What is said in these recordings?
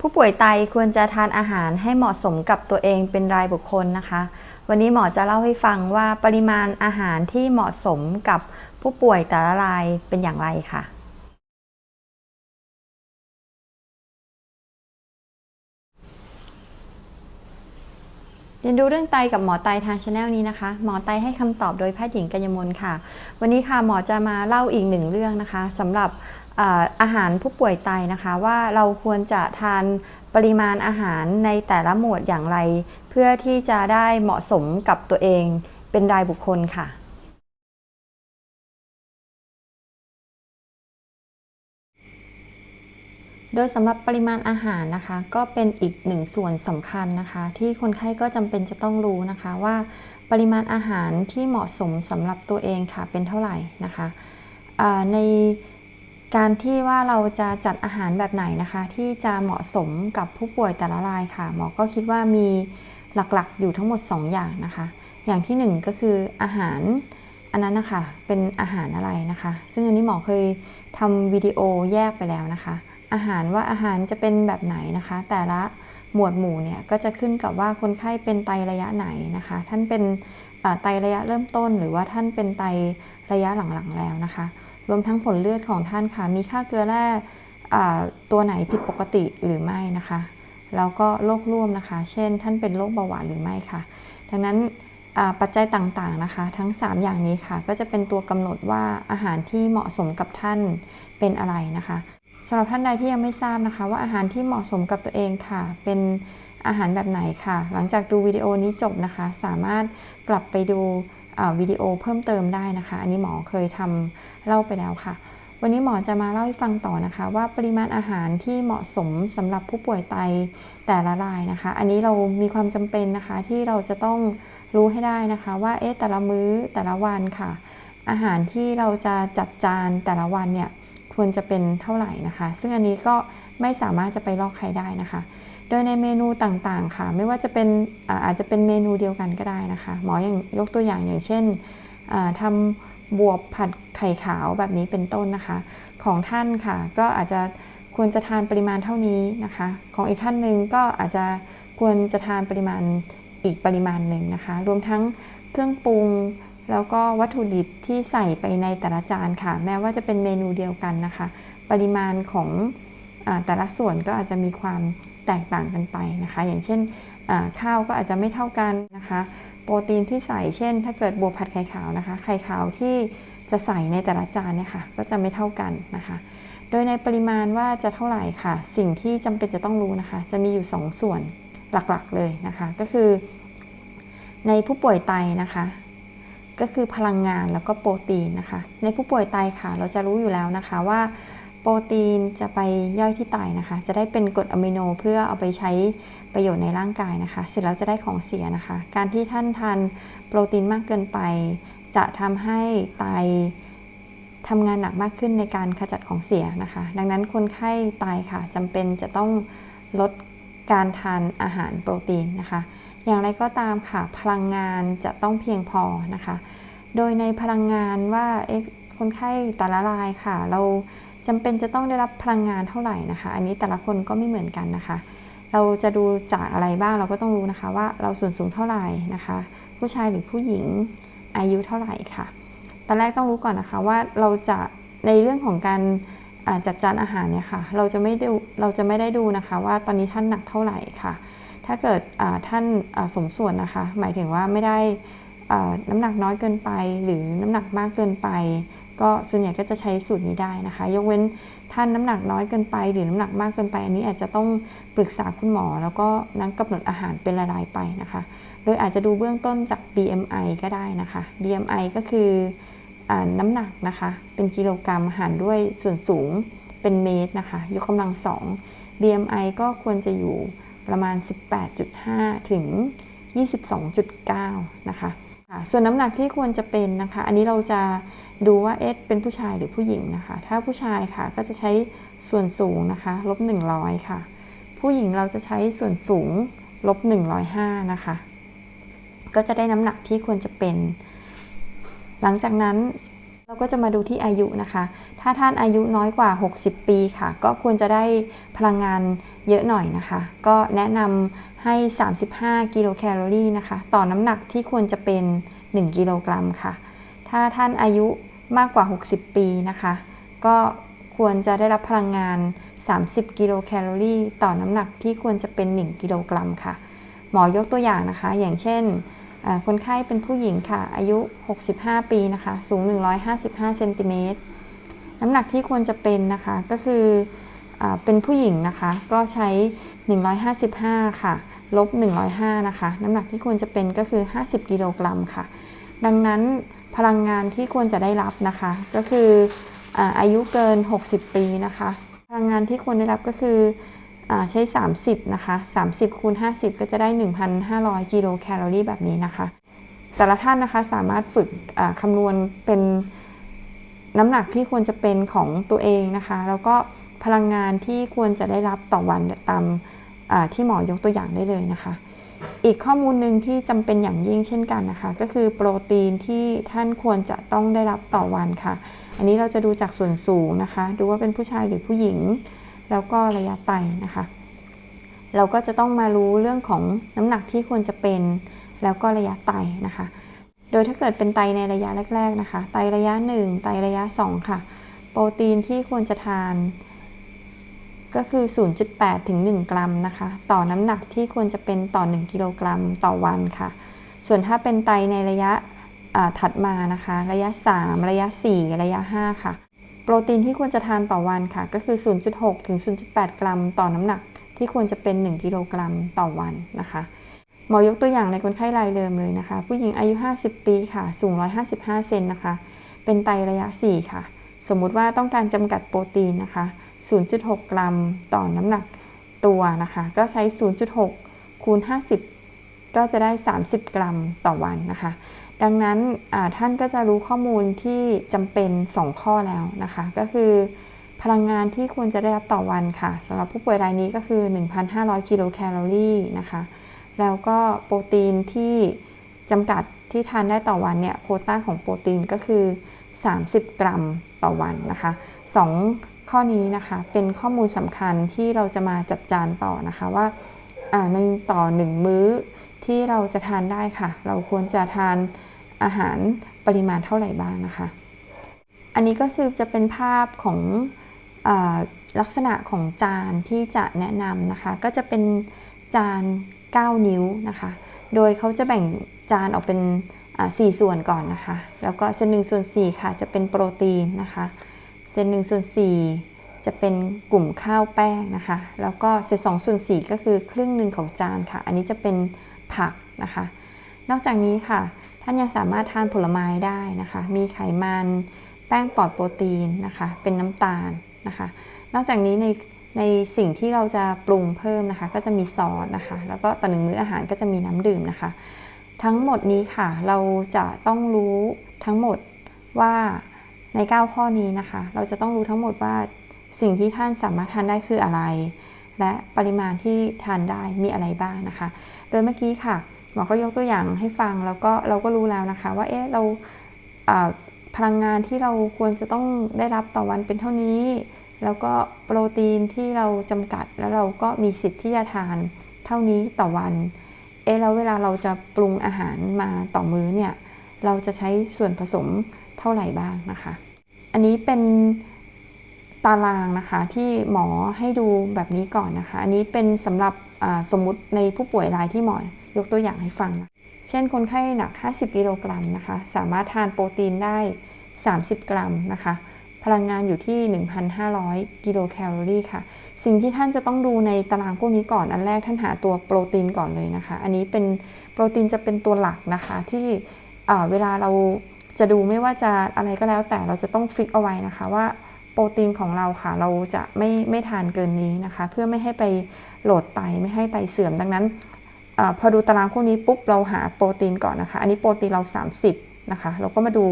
ผู้ป่วยไตควรจะทานอาหารให้เหมาะสมกับตัวเองเป็นรายบุคคลนะคะ วันนี้หมอจะเล่าให้ฟังว่าปริมาณอาหารที่เหมาะสมกับผู้ป่วยแต่ละรายเป็นอย่างไรค่ะ เรียนรู้เรื่องไตกับหมอไตทางช anel นี้นะคะ หมอไตให้คำตอบโดยแพทย์หญิงกัญญมลค่ะ วันนี้ค่ะหมอจะมาเล่าอีกหนึ่งเรื่องนะคะสำหรับอาหารผู้ป่วยไตนะคะ ว่าเราควรจะทานปริมาณอาหารในแต่ละหมวดอย่างไร เพื่อที่จะได้เหมาะสมกับตัวเองเป็นรายบุคคลค่ะ โดยสำหรับปริมาณอาหารนะคะ ก็เป็นอีกหนึ่งส่วนสำคัญนะคะ ที่คนไข้ก็จำเป็นจะต้องรู้นะคะว่าปริมาณอาหารที่เหมาะสมสำหรับตัวเองค่ะเป็นเท่าไหร่นะคะในการที่ว่าเราจะจัดอาหารแบบไหนนะคะ ที่จะเหมาะสมกับผู้ป่วยแต่ละรายค่ะ หมอก็คิดว่ามีหลักๆ อยู่ทั้งหมด 2 อย่างนะคะ อย่างที่ 1 ก็คืออาหารอันนั้นนะคะเป็นอาหารอะไรนะคะ ซึ่งอันนี้หมอเคยทำวิดีโอแยกไปแล้วนะคะ อาหารว่าอาหารจะเป็นแบบไหนนะคะ แต่ละหมวดหมู่เนี่ยก็จะขึ้นกับว่าคนไข้เป็นไตระยะไหนนะคะ ท่านเป็นไตระยะเริ่มต้น หรือว่าท่านเป็นไตระยะหลังๆแล้วนะคะ รวมทั้งผลเลือดของท่านค่ะ มีค่าเกลือแร่ตัวไหนผิดปกติหรือไม่นะคะ แล้วก็โรคร่วมนะคะ เช่น ท่านเป็นโรคเบาหวานหรือไม่ค่ะ ดังนั้นปัจจัยต่างๆนะคะ ทั้ง 3 อย่างนี้ค่ะ ก็จะเป็นตัวกำหนดว่าอาหารที่เหมาะสมกับท่านเป็นอะไรนะคะ สำหรับท่านใดที่ยังไม่ทราบนะคะ ว่าอาหารที่เหมาะสมกับตัวเองค่ะ เป็นอาหารแบบไหนค่ะ หลังจากดูวิดีโอนี้จบนะคะ สามารถกลับไปดูวิดีโอเพิ่มเติมได้นะคะ อันนี้หมอเคยทำเล่าไปแล้วค่ะ วันนี้หมอจะมาเล่าให้ฟังต่อนะคะ ว่าปริมาณอาหารที่เหมาะสมสำหรับผู้ป่วยไตแต่ละรายนะคะ อันนี้เรามีความจำเป็นนะคะที่เราจะต้องรู้ให้ได้นะคะว่าเอ๊ะแต่ละมื้อแต่ละวันค่ะ อาหารที่เราจะจัดจานแต่ละวันเนี่ย ควรจะเป็นเท่าไหร่นะคะ ซึ่งอันนี้ก็ไม่สามารถจะไปลอกใครได้นะคะ โดยในเมนูต่างๆค่ะ ไม่ว่าจะเป็นอาจจะเป็นเมนูเดียวกันก็ได้นะคะ หมออย่างยกตัวอย่างอย่างเช่นอ่าทำบวบผัดไข่ขาวแบบนี้เป็นต้นนะคะ ของท่านค่ะ ก็อาจจะควรจะทานปริมาณเท่านี้นะคะ ของอีกท่านหนึ่งก็อาจจะควรจะทานปริมาณอีกปริมาณหนึ่งนะคะ รวมทั้งเครื่องปรุง แล้วก็วัตถุดิบที่ใส่ไปในแต่ละจานค่ะ แม้ว่าจะเป็นเมนูเดียวกันนะคะ ปริมาณของอแต่ละส่วนก็อาจจะมีความแตกต่างกันไปนะคะ อย่างเช่นข้าวก็อาจจะไม่เท่ากันนะคะ โปรตีนที่ใส่เช่น ถ้าเกิดบัวผัดไข่ขาวนะคะ ไข่ขาวที่จะใส่ในแต่ละจานเนี่ยค่ะก็จะไม่เท่ากันนะคะ โดยในปริมาณว่าจะเท่าไหร่ค่ะ สิ่งที่จำเป็นจะต้องรู้นะคะ จะมีอยู่2ส่วนหลักๆเลยนะคะ ก็คือ ในผู้ป่วยไตนะคะ ก็คือพลังงานแล้วก็โปรตีนนะคะ ในผู้ป่วยไตค่ะ เราจะรู้อยู่แล้วนะคะว่าโปรตีนจะไปย่อยที่ไตนะคะ จะได้เป็นกรดอะมิโนเพื่อเอาไปใช้ประโยชน์ในร่างกายนะคะ เสร็จแล้วจะได้ของเสียนะคะ การที่ท่านทานโปรตีนมากเกินไป จะทำให้ไตทำงานหนักมากขึ้นในการขจัดของเสียนะคะ ดังนั้นคนไข้ไตค่ะจำเป็นจะต้องลดการทานอาหารโปรตีนนะคะ อย่างไรก็ตามค่ะ พลังงานจะต้องเพียงพอนะคะ โดยในพลังงานว่าคนไข้แต่ละรายค่ะ เราจำเป็นจะต้องได้รับพลังงานเท่าไหร่นะคะ อันนี้แต่ละคนก็ไม่เหมือนกันนะคะ เราจะดูจากอะไรบ้างเราก็ต้องรู้นะคะว่าเราส่วนสูงเท่าไหร่นะคะ ผู้ชายหรือผู้หญิงอายุเท่าไหร่ค่ะ ตอนแรกต้องรู้ก่อนนะคะว่าเราจะในเรื่องของการจัดจานอาหารเนี่ยค่ะ เราจะไม่ดูเราจะไม่ได้ดูนะคะ ว่าตอนนี้ท่านหนักเท่าไหร่ค่ะ ถ้าเกิดท่านสมส่วนนะคะ หมายถึงว่าไม่ได้น้ำหนักน้อยเกินไป หรือน้ำหนักมากเกินไป ก็ส่วนใหญ่ก็จะใช้สูตรนี้ได้นะคะ ยกเว้นท่านน้ำหนักน้อยเกินไป หรือน้ำหนักมากเกินไป อันนี้อาจจะต้องปรึกษาคุณหมอ แล้วก็นักกำหนดอาหารเป็นรายๆไปนะคะ โดยอาจจะดูเบื้องต้นจาก BMI ก็ได้นะคะ BMI ก็คืออน้ำหนักนะคะ เป็นกิโลกรัมหารด้วยส่วนสูงเป็นเมตรนะคะ ยกกำลังสอง BMI ก็ควรจะอยู่ ประมาณ 18.5 ถึง 22.9 นะคะส่วนน้ำหนักที่ควรจะเป็นนะคะ อันนี้เราจะดูว่าเอ๊ะเป็นผู้ชายหรือผู้หญิงนะคะ ถ้าผู้ชายค่ะก็จะใช้ส่วนสูงนะคะลบ100 ค่ะ ผู้หญิงเราจะใช้ส่วนสูงลบ105 นะคะ ก็จะได้น้ำหนักที่ควรจะเป็น หลังจากนั้น เราก็จะมาดูที่อายุนะคะ ถ้าท่านอายุน้อยกว่า 60 ปีค่ะ ก็ควรจะได้พลังงานเยอะหน่อยนะคะ ก็แนะนำให้ 35 กิโลแคลอรี่นะคะ ต่อน้ำหนักที่ควรจะเป็น 1 กิโลกรัมค่ะ ถ้าท่านอายุมากกว่า 60 ปีนะคะ ก็ควรจะได้รับพลังงาน 30 กิโลแคลอรี่ ต่อน้ำหนักที่ควรจะเป็น 1 กิโลกรัมค่ะ หมอยกตัวอย่างนะคะ อย่างเช่น คนไข้เป็นผู้หญิงค่ะ อายุ 65 ปีนะคะ สูง 155เซนติเมตรน้ำหนักที่ควรจะเป็นนะคะก็คืออเป็นผู้หญิงนะคะ ก็ใช้ 155 ค่ะ ลบ 105 นะคะ น้ำหนักที่ควรจะเป็นก็คือ 50 กิโลกรัมค่ะ ดังนั้นพลังงานที่ควรจะได้รับนะคะ ก็คืออาอายุเกิน 60 ปีนะคะ พลังงานที่ควรได้รับก็คือ ใช้ 30 นะคะ 30คูณ50 ก็จะได้ 1,500 กิโลแคลอรี่แบบนี้นะคะ แต่ละท่านนะคะสามารถฝึกคำนวณเป็นน้ำหนักที่ควรจะเป็นของตัวเองนะคะ แล้วก็พลังงานที่ควรจะได้รับต่อวันตามที่หมอยกตัวอย่างได้เลยนะคะ อีกข้อมูลหนึ่งที่จำเป็นอย่างยิ่งเช่นกันนะคะ ก็คือโปรตีนที่ท่านควรจะต้องได้รับต่อวันค่ะ อันนี้เราจะดูจากส่วนสูงนะคะ ดูว่าเป็นผู้ชายหรือผู้หญิง แล้วก็ระยะไตนะคะ เราก็จะต้องมารู้เรื่องของน้ำหนักที่ควรจะเป็น แล้วก็ระยะไตนะคะ โดยถ้าเกิดเป็นไตในระยะแรก ๆนะคะ ไตระยะ 1 ไตระยะ 2 ค่ะ โปรตีนที่ควรจะทาน ก็คือ 0.8 ถึง 1 กรัมนะคะ ต่อน้ำหนักที่ควรจะเป็นต่อ 1 กิโลกรัมต่อวันค่ะ ส่วนถ้าเป็นไตในระยะถัดมานะคะ ระยะ 3 ระยะ 4 ระยะ 5 ค่ะ โปรตีนที่ควรจะทานต่อวันค่ะ ก็คือ 0.6 ถึง 0.8 กรัม ต่อน้ำหนักที่ควรจะเป็น 1 กิโลกรัมต่อวันนะคะหมอยกตัวอย่างในคนไข้รายเดิมเลยนะคะ ผู้หญิงอายุ 50 ปีค่ะ สูง 155 เซนนะคะ เป็นไตระยะ 4 ค่ะ สมมุติว่าต้องการจำกัดโปรตีนนะคะ 0.6 กรัม ต่อน้ำหนักตัวนะคะ ก็ใช้ 0.6 คูณ 50 ก็จะได้ 30 กรัมต่อวันนะคะ ดังนั้นท่านก็จะรู้ข้อมูลที่จำเป็น 2 ข้อแล้วนะคะ ก็คือ พลังงานที่ควรจะได้รับต่อวันค่ะสำหรับผู้ป่วยรายนี้ก็คือ 1,500 กิโลแคลอรี่นะคะ แล้วก็โปรตีนที่จำกัดที่ทานได้ต่อวันเนี่ยโคต้าของโปรตีนก็คือ 30 กรัมต่อวันนะคะสองข้อนี้นะคะเป็นข้อมูลสำคัญที่เราจะมาจัดจานต่อนะคะว่าในต่อหนึ่งมื้อที่เราจะทานได้ค่ะ เราควรจะทาน อาหารปริมาณเท่าไหร่บ้างนะคะ อันนี้ก็คือจะเป็นภาพของอลักษณะของจานที่จะแนะนำนะคะ ก็จะเป็นจาน 9 นิ้วนะคะ โดยเขาจะแบ่งจานออกเป็นอ่า4ส่วนก่อนนะคะ แล้วก็เซนหนึ่งส่วน4ค่ะจะเป็นโปรตีนนะคะเซนหนึ่งส่วน4จะเป็นกลุ่มข้าวแป้งนะคะ แล้วก็เศษสองส่วน4ก็คือครึ่งหนึ่งของจานค่ะ อันนี้จะเป็นผักนะคะ นอกจากนี้ค่ะานยังสามารถทานผลไม้ได้นะคะ มีไขมัน แป้งปลอดโปรตีนนะคะ เป็นน้ำตาลนะคะ นอกจากนี้ในในสิ่งที่เราจะปรุงเพิ่มนะคะ ก็จะมีซอสนะคะ แล้วก็ต่อหนึ่งมื้ออาหารก็จะมีน้ำดื่มนะคะ ทั้งหมดนี้ค่ะ เราจะต้องรู้ทั้งหมดว่าใน 9 ข้อนี้นะคะ เราจะต้องรู้ทั้งหมดว่าสิ่งที่ท่านสามารถทานได้คืออะไร และปริมาณที่ทานได้มีอะไรบ้างนะคะ โดยเมื่อกี้ค่ะ หมอก็ยกตัวอย่างให้ฟังแล้วก็เราก็รู้แล้วนะคะ ว่าเอ๊ะเราพลังงานที่เราควรจะต้องได้รับต่อวันเป็นเท่านี้ แล้วก็โปรตีนที่เราจำกัดแล้วเราก็มีสิทธิ์ที่จะทานเท่านี้ต่อวันเอ๊ะแล้วเวลาเราจะปรุงอาหารมาต่อมื้อเนี่ยเราจะใช้ส่วนผสมเท่าไหร่บ้างนะคะ อันนี้เป็นตารางนะคะที่หมอให้ดูแบบนี้ก่อนนะคะ อันนี้เป็นสำหรับสมมุติในผู้ป่วยรายที่หมอ ยกตัวอย่างให้ฟัง เช่นคนไข้หนัก 50 กิโลกรัมนะคะ สามารถทานโปรตีนได้ 30 กรัมนะคะ พลังงานอยู่ที่ 1,500 กิโลแคลอรี่ค่ะ สิ่งที่ท่านจะต้องดูในตารางพวกนี้ก่อน อันแรกท่านหาตัวโปรตีนก่อนเลยนะคะ อันนี้เป็นโปรตีนจะเป็นตัวหลักนะคะที่เวลาเราจะดูไม่ว่าจะอะไรก็แล้วแต่เราจะต้องฟิกเอาไว้นะคะว่าโปรตีนของเราค่ะ เราจะไม่ไม่ทานเกินนี้นะคะ เพื่อไม่ให้ไปโหลดไตไม่ให้ไตเสื่อมดังนั้น อพอดูตารางพวกนี้ปุ๊บเราหาโปรตีนก่อนนะคะ อันนี้โปรตีนเรา 30 นะคะ เราก็มาดู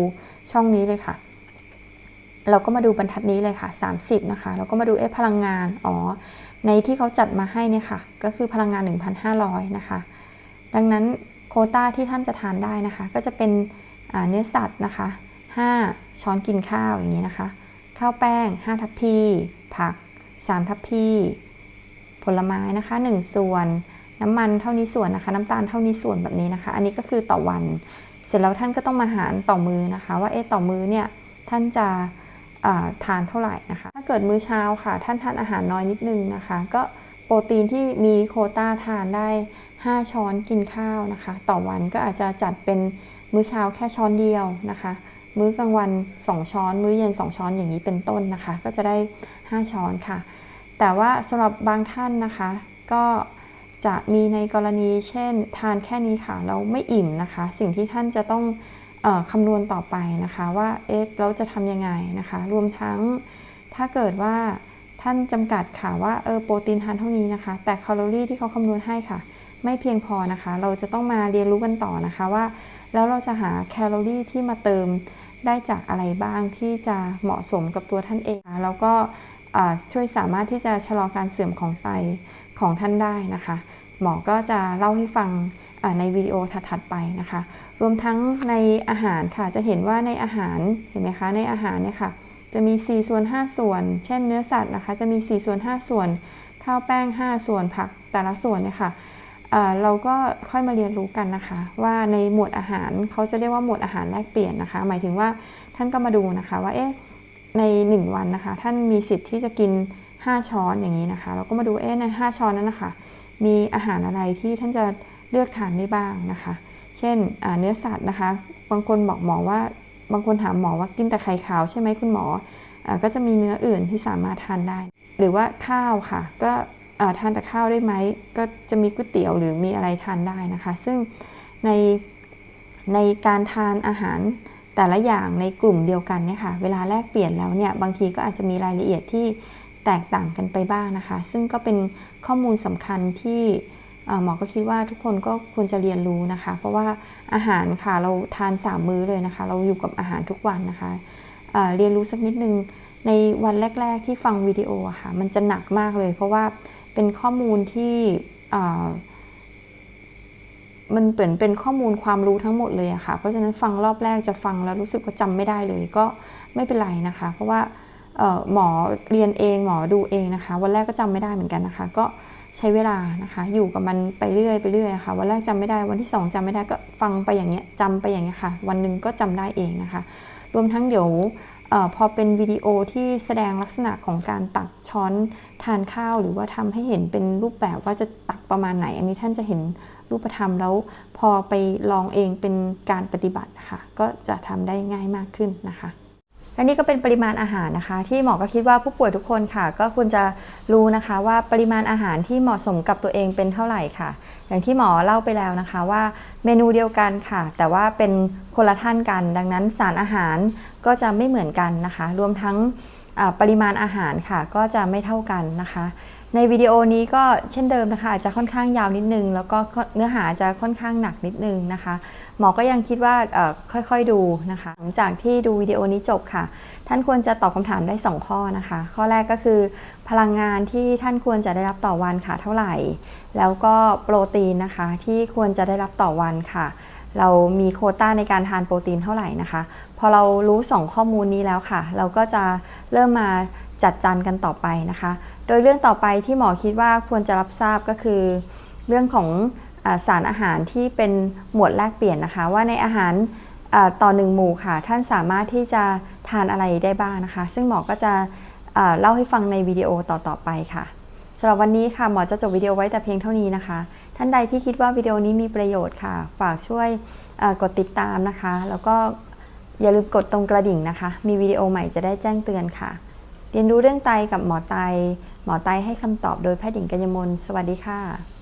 ช่องนี้เลยค่ะ เราก็มาดูบรรทัดนี้เลยค่ะ 30 นะคะ เราก็มาดูเอ๊ะพลังงาน อ๋อ ในที่เขาจัดมาให้เนี่ยค่ะ ก็คือพลังงาน 1,500 นะคะ ดังนั้นโคต้าที่ท่านจะทานได้นะคะ ก็จะเป็นเนื้อสัตว์นะคะ 5 ช้อนกินข้าวอย่างนี้นะคะ ข้าวแป้ง 5 ทัพพี ผัก 3 ทัพพี ผลไม้นะคะ 1 ส่วน น้ำมันเท่านี้ส่วนนะคะ น้ำตาลเท่านี้ส่วนแบบนี้นะคะ อันนี้ก็คือต่อวัน เสร็จแล้วท่านก็ต้องมาหารต่อมือนะคะ ว่าเอ๊ะต่อมือเนี่ยท่านจะทานเท่าไหร่นะคะ ถ้าเกิดมื้อเช้าค่ะ ท่านทานอาหารน้อยนิดนึงนะคะ ก็โปรตีนที่มีโคต้าทานได้ 5 ช้อนกินข้าวนะคะ ต่อวันก็อาจจะจัดเป็นมื้อเช้าแค่ช้อนเดียวนะคะ มื้อกลางวัน 2 ช้อน มื้อเย็น 2 ช้อนอย่างนี้เป็นต้นนะคะ ก็จะได้ 5 ช้อนค่ะ แต่ว่าสำหรับบางท่านนะคะ ก็ จะมีในกรณีเช่น ทานแค่นี้ค่ะแล้วไม่อิ่มนะคะ สิ่งที่ท่านจะต้องอคำนวณต่อไปนะคะว่าเอ๊ะเราจะทำยังไงนะคะ รวมทั้งถ้าเกิดว่าท่านจำกัดค่ะว่าเออโปรตีนทานเท่านี้นะคะ แต่แคลอรี่ที่เขาคำนวณให้ค่ะ ไม่เพียงพอนะคะ เราจะต้องมาเรียนรู้กันต่อนะคะว่า แล้วเราจะหาแคลอรี่ที่มาเติมได้จากอะไรบ้างที่จะเหมาะสมกับตัวท่านเองแล้วก็ช่วยสามารถที่จะชะลอการเสื่อมของไต ของท่านได้นะคะ หมอก็จะเล่าให้ฟังในวิดีโอถัดๆไปนะคะ รวมทั้งในอาหารค่ะจะเห็นว่าในอาหารเห็นไหมคะในอาหารเนี่ยค่ะจะมี 4 ส่วน 5 ส่วน เช่นเนื้อสัตว์นะคะ จะมี 4 ส่วน 5 ส่วน ข้าวแป้ง 5 ส่วน ผักแต่ละส่วนเนี่ยค่ะเเราก็ค่อยมาเรียนรู้กันนะคะ ว่าในหมวดอาหารเขาจะเรียกว่าหมวดอาหารแลกเปลี่ยนนะคะ หมายถึงว่าท่านก็มาดูนะคะว่าเอ๊ะใน 1 วันนะคะ ท่านมีสิทธิ์ที่จะกิน 5 ช้อนอย่างนี้นะคะ เราก็มาดูเอ๊ะใน 5 ช้อนนั้นนะคะ มีอาหารอะไรที่ท่านจะเลือกทานได้บ้างนะคะ เช่นเนื้อสัตว์นะคะ บางคนบอกหมอว่าบางคนถามหมอว่ากินแต่ไข่ขาวใช่ไหมคุณหมออก็จะมีเนื้ออื่นที่สามารถทานได้ หรือว่าข้าวค่ะ ก็ทานแต่ข้าวได้ไหมก็จะมีก๋วยเตี๋ยวหรือมีอะไรทานได้นะคะ ซึ่งในในการทานอาหารแต่ละอย่างในกลุ่มเดียวกันเนี่ยค่ะ เวลาแลกเปลี่ยนแล้วเนี่ย บางทีก็อาจจะมีรายละเอียดที่ แตกต่างกันไปบ้างนะคะ ซึ่งก็เป็นข้อมูลสำคัญที่หมอก็คิดว่าทุกคนก็ควรจะเรียนรู้นะคะ เพราะว่าอาหารค่ะเราทาน 3 มื้อเลยนะคะ เราอยู่กับอาหารทุกวันนะคะเเรียนรู้สักนิดนึงในวันแรก ๆ ที่ฟังวิดีโอะค่ะ มันจะหนักมากเลย เพราะว่าเป็นข้อมูลที่มันเปมือนเป็นข้อมูลความรู้ทั้งหมดเลยอะค่ะ เพราะฉะนั้นฟังรอบแรกจะฟังแล้วรู้สึกว่าจำไม่ได้เลยก็ไม่เป็นไรนะคะ เพราะว่า หมอเรียนเองหมอดูเองนะคะ วันแรกก็จำไม่ได้เหมือนกันนะคะ ก็ใช้เวลานะคะ อยู่กับมันไปเรื่อยไปเรื่อยะค่ะวันแรกจำไม่ได้วันที่สองจำไม่ได้ก็ฟังไปอย่างเงี้ยจำไปอย่างเงี้ยค่ะ วันหนึ่งก็จำได้เองนะคะ รวมทั้งเดี๋ยวออพอเป็นวิดีโอที่แสดงลักษณะของการตักช้อนทานข้าว หรือว่าทำให้เห็นเป็นรูปแบบว่าจะตักประมาณไหน อันนี้ท่านจะเห็นรูปธรรมแล้วพอไปลองเองเป็นการปฏิบัติค่ะ ก็จะทำได้ง่ายมากขึ้นนะคะ และนี่ก็เป็นปริมาณอาหารนะคะ ที่หมอก็คิดว่าผู้ป่วยทุกคนค่ะ ก็ควรจะรู้นะคะว่าปริมาณอาหารที่เหมาะสมกับตัวเองเป็นเท่าไหร่ค่ะ อย่างที่หมอเล่าไปแล้วนะคะว่าเมนูเดียวกันค่ะ แต่ว่าเป็นคนละท่านกัน ดังนั้นสารอาหารก็จะไม่เหมือนกันนะคะ รวมทั้งปริมาณอาหารค่ะ ก็จะไม่เท่ากันนะคะ ในวิดีโอนี้ก็เช่นเดิมนะคะอาจจะค่อนข้างยาวนิดนึง แล้วก็เนื้อหาจะค่อนข้างหนักนิดนึงนะคะ หมอก็ยังคิดว่าค่อยๆดูนะคะหลังจากที่ดูวิดีโอนี้จบค่ะ ท่านควรจะตอบคำถามได้ 2 ข้อนะคะ ข้อแรกก็คือพลังงานที่ท่านควรจะได้รับต่อวันค่ะเท่าไหร่ แล้วก็โปรตีนนะคะที่ควรจะได้รับต่อวันค่ะ เรามีโคต้าในการทานโปรตีนเท่าไหร่นะคะ พอเรารู้ 2 ข้อมูลนี้แล้วค่ะ เราก็จะเริ่มมาจัดจานกันต่อไปนะคะ โดยเรื่องต่อไปที่หมอคิดว่าควรจะรับทราบก็คือ เรื่องของอสารอาหารที่เป็นหมวดแลกเปลี่ยนนะคะ ว่าในอาหารต่อหนึ่งหมู่ค่ะ ท่านสามารถที่จะทานอะไรได้บ้างนะคะ ซึ่งหมอก็จะเล่าให้ฟังในวิดีโอต่อๆไปค่ะสำหรับวันนี้ค่ะหมอจะจบวิดีโอไว้แต่เพียงเท่านี้นะคะ ท่านใดที่คิดว่าวิดีโอนี้มีประโยชน์ค่ะ ฝากช่วยกดติดตามนะคะ แล้วก็อย่าลืมกดตรงกระดิ่งนะคะ มีวิดีโอใหม่จะได้แจ้งเตือนค่ะ เรียนรู้เรื่องไตกับหมอไต หมอไตให้คำตอบโดยแพทย์หญิงกัญญมลสวัสดีค่ะ